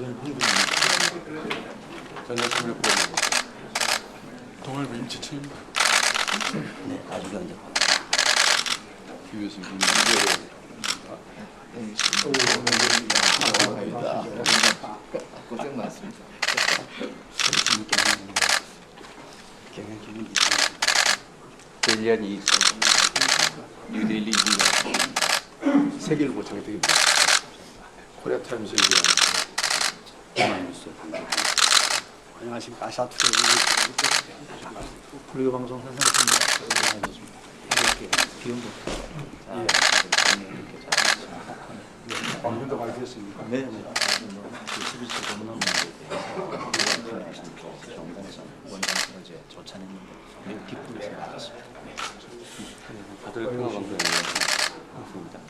힘듭니다. 전혀 참여 부릅니다. 동아일보 임채채입니다. 네, 아주 고생 많습니다. 경영진입니다. 데일리안 이 뉴데일리 이 세계일보 장대입니다. 코리아 타임스 얘기한 오 안녕하십니까. 아샤투의 불교 방송 선생님입니다. 이렇게 비용도 방송도 밝혔습니까? 네. 네. 정당에서 원장에서 이제 조찬했는데 매우 기쁘게 생각했습니다. 다들 평화방송입니다.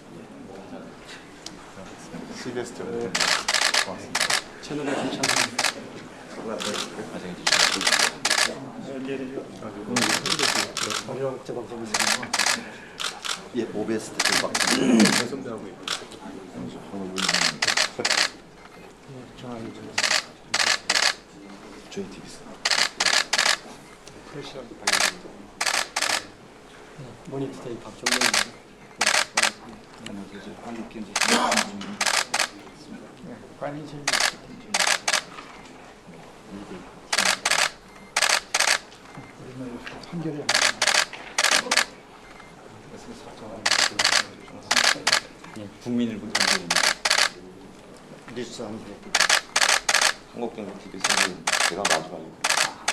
CBS 쪽 고맙습니다. 채널에 예. 저희 TV에서 프레시라고 방송입니다. 모니터데이 박종명입니다. 한국 경제 한결에 예, 국민일보 장관입니다. 뉴스 한 개. 한국경제 TV 선생님 제가 마지막입니다.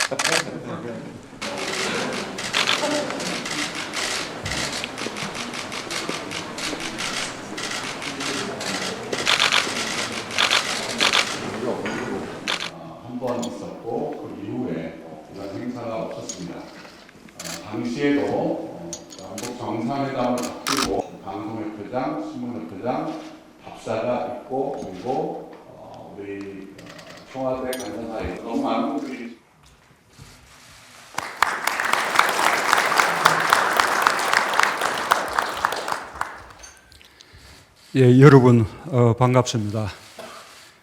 한 번 있었고 그 이후에 이런 행사가 없었습니다. 어, 당시에도 어, 한국 정상회담을 앞두고 방송협회장, 신문협회장, 답사가 있고 그리고 어, 우리 어, 청와대 간사사에 너무 많은 분들이 예, 여러분 어, 반갑습니다.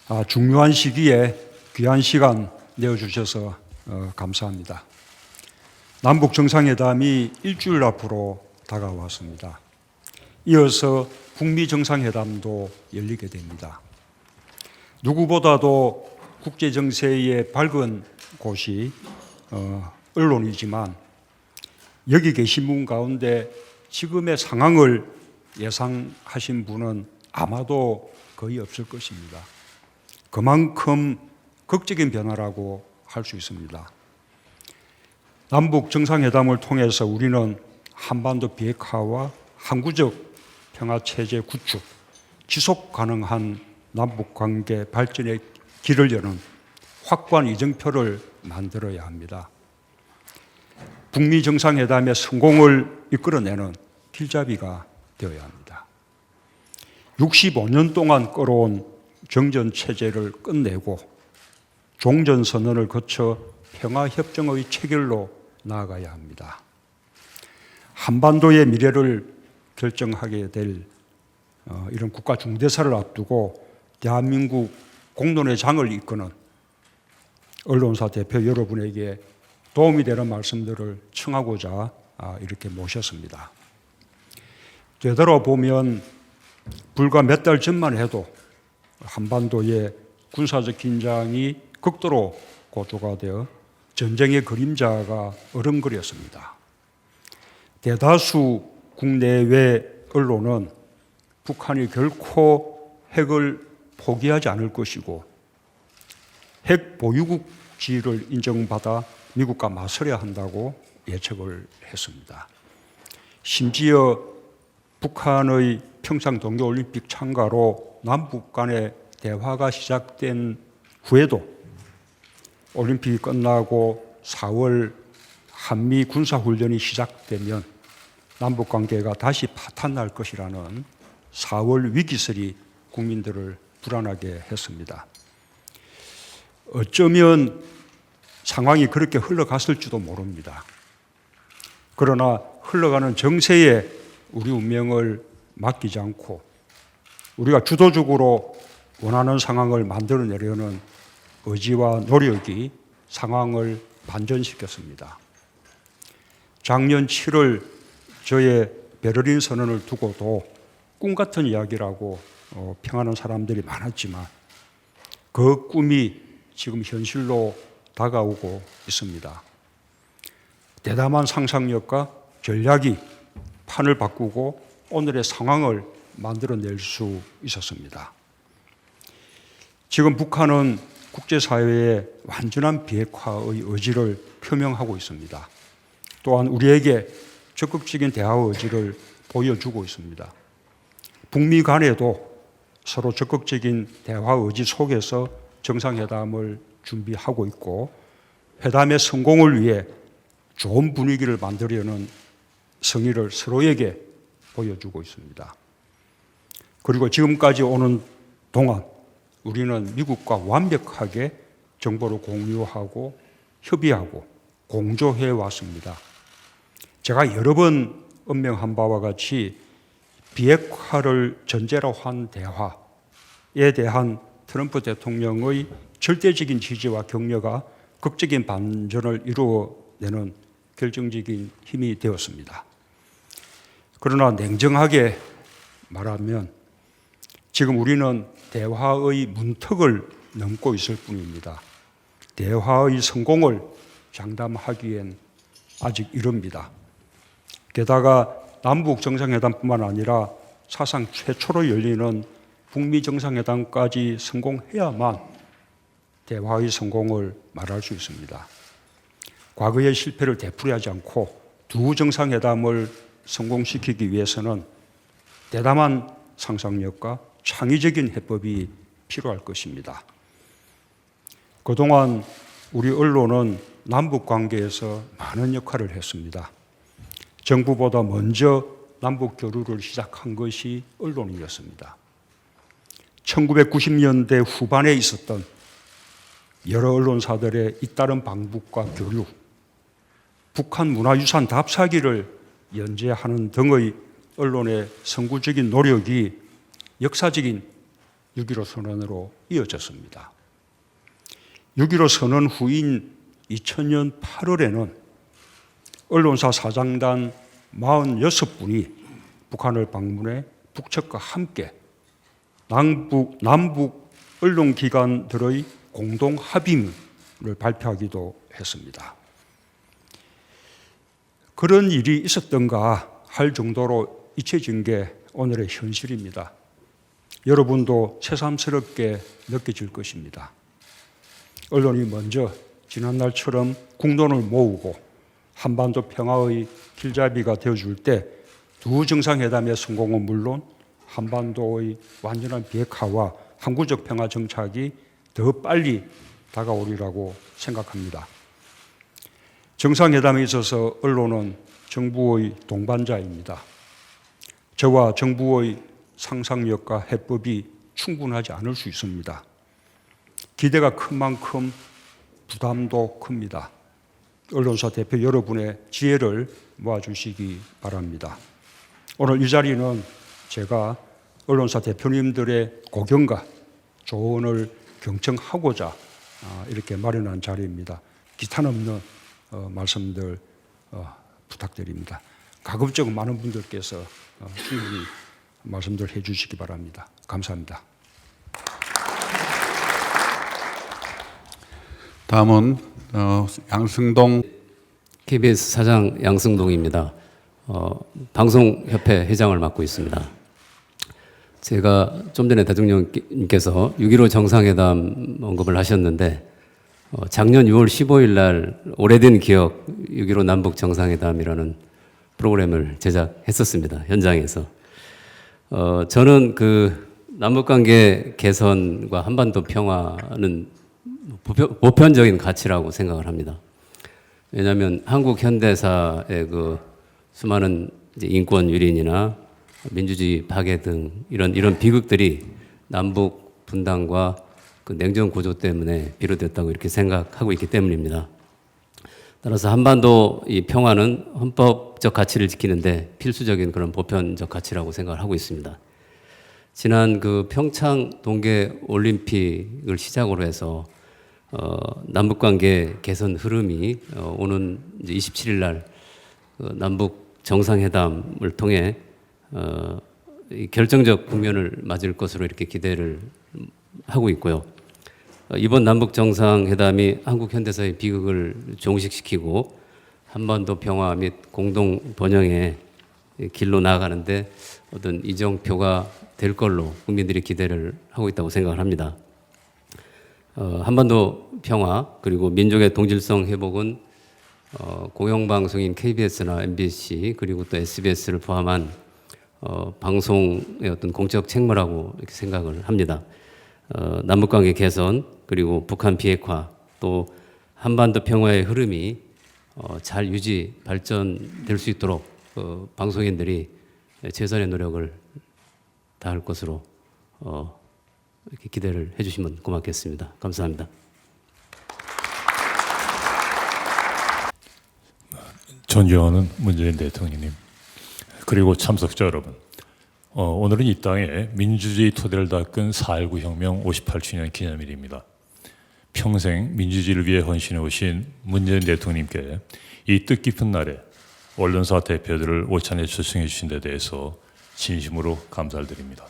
아, 중요한 시기에 귀한 시간 내어주셔서 어, 감사합니다. 남북 정상회담이 일주일 앞으로 다가왔습니다. 이어서 북미 정상회담도 열리게 됩니다. 누구보다도 국제 정세의 밝은 곳이 어, 언론이지만 여기 계신 분 가운데 지금의 상황을 예상하신 분은 아마도 거의 없을 것입니다. 그만큼 극적인 변화라고 할 수 있습니다. 남북 정상회담을 통해서 우리는 한반도 비핵화와 항구적 평화 체제 구축, 지속 가능한 남북 관계 발전의 길을 여는 확고한 이정표를 만들어야 합니다. 북미 정상회담의 성공을 이끌어내는 길잡이가 되어야 합니다. 65년 동안 끌어온 정전 체제를 끝내고 종전 선언을 거쳐 평화 협정의 체결로 나아가야 합니다. 한반도의 미래를 결정하게 될 어, 이런 국가 중대사를 앞두고 대한민국 공론의 장을 이끄는 언론사 대표 여러분에게 도움이 되는 말씀들을 청하고자 아, 이렇게 모셨습니다. 되돌아보면 불과 몇 달 전만 해도 한반도의 군사적 긴장이 극도로 고조가 되어 전쟁의 그림자가 어른거렸습니다. 대다수 국내외 언론은 북한이 결코 핵을 포기하지 않을 것이고 핵 보유국 지위를 인정받아 미국과 맞서려 한다고 예측을 했습니다. 심지어 북한의 평창 동계올림픽 참가로 남북 간의 대화가 시작된 후에도 올림픽이 끝나고 4월 한미 군사훈련이 시작되면 남북 관계가 다시 파탄날 것이라는 4월 위기설이 국민들을 불안하게 했습니다. 어쩌면 상황이 그렇게 흘러갔을지도 모릅니다. 그러나 흘러가는 정세에 우리 운명을 맡기지 않고 우리가 주도적으로 원하는 상황을 만들어내려는 의지와 노력이 상황을 반전시켰습니다. 작년 7월 저의 베를린 선언을 두고도 꿈 같은 이야기라고 어, 평하는 사람들이 많았지만 그 꿈이 지금 현실로 다가오고 있습니다. 대담한 상상력과 전략이 판을 바꾸고 오늘의 상황을 만들어낼 수 있었습니다. 지금 북한은 국제사회의 완전한 비핵화의 의지를 표명하고 있습니다. 또한 우리에게 적극적인 대화 의지를 보여주고 있습니다. 북미 간에도 서로 적극적인 대화 의지 속에서 정상회담을 준비하고 있고 회담의 성공을 위해 좋은 분위기를 만들려는 성의를 서로에게 보여주고 있습니다. 그리고 지금까지 오는 동안 우리는 미국과 완벽하게 정보를 공유하고 협의하고 공조해 왔습니다. 제가 여러 번 언명한 바와 같이 비핵화를 전제로 한 대화에 대한 트럼프 대통령의 절대적인 지지와 격려가 극적인 반전을 이루어내는 결정적인 힘이 되었습니다. 그러나 냉정하게 말하면 지금 우리는 대화의 문턱을 넘고 있을 뿐입니다. 대화의 성공을 장담하기엔 아직 이릅니다. 게다가 남북 정상회담뿐만 아니라 사상 최초로 열리는 북미 정상회담까지 성공해야만 대화의 성공을 말할 수 있습니다. 과거의 실패를 되풀이하지 않고 두 정상회담을 성공시키기 위해서는 대담한 상상력과 창의적인 해법이 필요할 것입니다. 그동안 우리 언론은 남북 관계에서 많은 역할을 했습니다. 정부보다 먼저 남북 교류를 시작한 것이 언론이었습니다. 1990년대 후반에 있었던 여러 언론사들의 잇따른 방북과 교류, 북한 문화유산 답사기를 연재하는 등의 언론의 선구적인 노력이 역사적인 6.15 선언으로 이어졌습니다. 6.15 선언 후인 2000년 8월에는 언론사 사장단 46분이 북한을 방문해 북측과 함께 남북, 남북 언론기관들의 공동 합의문을 발표하기도 했습니다. 그런 일이 있었던가 할 정도로 잊혀진 게 오늘의 현실입니다. 여러분도 새삼스럽게 느껴질 것입니다. 언론이 먼저 지난날처럼 국론을 모으고 한반도 평화의 길잡이가 되어줄 때 두 정상회담의 성공은 물론 한반도의 완전한 비핵화와 항구적 평화 정착이 더 빨리 다가오리라고 생각합니다. 정상회담에 있어서 언론은 정부의 동반자입니다. 저와 정부의 상상력과 해법이 충분하지 않을 수 있습니다. 기대가 큰 만큼 부담도 큽니다. 언론사 대표 여러분의 지혜를 모아주시기 바랍니다. 오늘 이 자리는 제가 언론사 대표님들의 고견과 조언을 경청하고자 아, 이렇게 마련한 자리입니다. 기탄 없는 어, 말씀들 어, 부탁드립니다. 가급적 많은 분들께서 어, 충분히 말씀들 해주시기 바랍니다. 감사합니다. 다음은 어, 양승동 KBS 사장 양승동입니다. 어, 방송협회 회장을 맡고 있습니다. 제가 좀 전에 대통령님께서 6.15 정상회담 언급을 하셨는데 어, 작년 6월 15일 날 오래된 기억 6.15 남북 정상회담이라는 프로그램을 제작했었습니다. 현장에서. 어, 저는 그 남북관계 개선과 한반도 평화는 보편- 보편 적인 가치라고 생각을 합니다. 왜냐하면 한국 현대사의 그 수많은 인권 유린이나 민주주의 파괴 등 이런 이런 비극들이 남북 분단과 그 냉전 구조 때문에 비롯됐다고 이렇게 생각하고 있기 때문입니다. 따라서 한반도 이 평화는 헌법적 가치를 지키는데 필수적인 그런 보편적 가치라고 생각을 하고 있습니다. 지난 그 평창 동계 올림픽을 시작으로 해서 어, 남북 관계 개선 흐름이 어, 오는 이제 27일 날그 남북 정상회담을 통해 어, 이 결정적 국면을 맞을 것으로 이렇게 기대를 하고 있고요. 어, 이번 남북 정상회담이 한국 현대사의 비극을 종식시키고 한반도 평화 및 공동 번영의 길로 나아가는데 어떤 이정표가 될 걸로 국민들이 기대를 하고 있다고 생각을 합니다. 어, 한반도 평화 그리고 민족의 동질성 회복은 어, 공영방송인 KBS나 MBC 그리고 또 SBS를 포함한 어, 방송의 어떤 공적 책무라고 이렇게 생각을 합니다. 어, 남북관계 개선 그리고 북한 비핵화 또 한반도 평화의 흐름이 어, 잘 유지 발전될 수 있도록 어, 방송인들이 최선의 노력을 다할 것으로 어, 이렇게 기대를 해주시면 고맙겠습니다. 감사합니다. 존경하는 문재인 대통령님 그리고 참석자 여러분 어, 오늘은 이 땅에 민주주의 토대를 닦은 4.19 혁명 58주년 기념일입니다. 평생 민주주의를 위해 헌신해 오신 문재인 대통령님께 이 뜻깊은 날에 언론사 대표들을 오찬에 초청해 주신 데 대해서 진심으로 감사를 드립니다.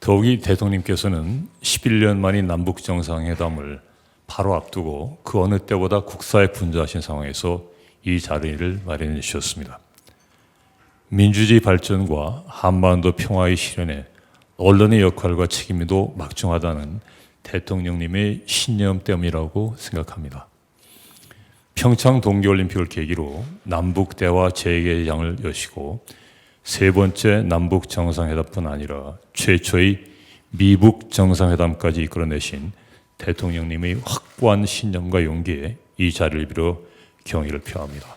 더욱이 대통령께서는 11년 만인 남북 정상회담을 바로 앞두고 그 어느 때보다 국사에 분주하신 상황에서 이 자리를 마련해 주셨습니다. 민주주의 발전과 한반도 평화의 실현에 언론의 역할과 책임도 막중하다는 대통령님의 신념 때문이라고 생각합니다. 평창 동계올림픽을 계기로 남북 대화 재개장을 여시고 세 번째 남북 정상회담뿐 아니라 최초의 미북 정상회담까지 이끌어내신 대통령님의 확고한 신념과 용기에 이 자리를 빌어 경의를 표합니다.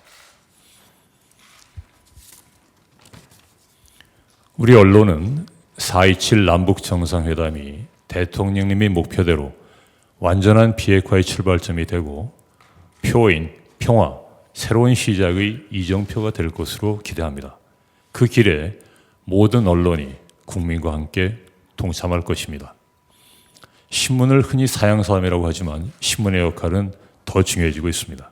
우리 언론은 4.27 남북 정상회담이 대통령님의 목표대로 완전한 비핵화의 출발점이 되고 표인, 평화, 새로운 시작의 이정표가 될 것으로 기대합니다. 그 길에 모든 언론이 국민과 함께 동참할 것입니다. 신문을 흔히 사양사함이라고 하지만 신문의 역할은 더 중요해지고 있습니다.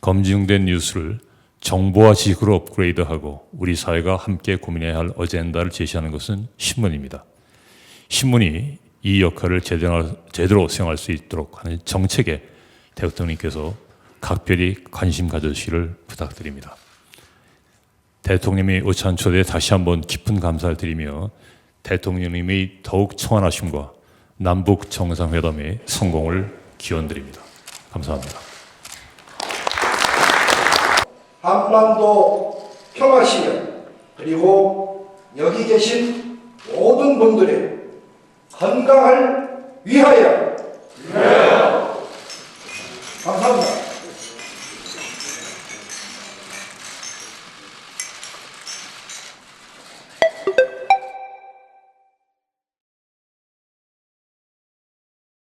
검증된 뉴스를 정보와 지식으로 업그레이드하고 우리 사회가 함께 고민해야 할 어젠다를 제시하는 것은 신문입니다. 신문이 이 역할을 제대로, 수행할 수 있도록 하는 정책에 대통령께서 각별히 관심 가져주시기를 부탁드립니다. 대통령의 오찬 초대에 다시 한번 깊은 감사를 드리며 대통령님의 더욱 청원하심과 남북 정상회담의 성공을 기원드립니다. 감사합니다. 한반도 평화 실현 그리고 여기 계신 모든 분들의 건강을 위하여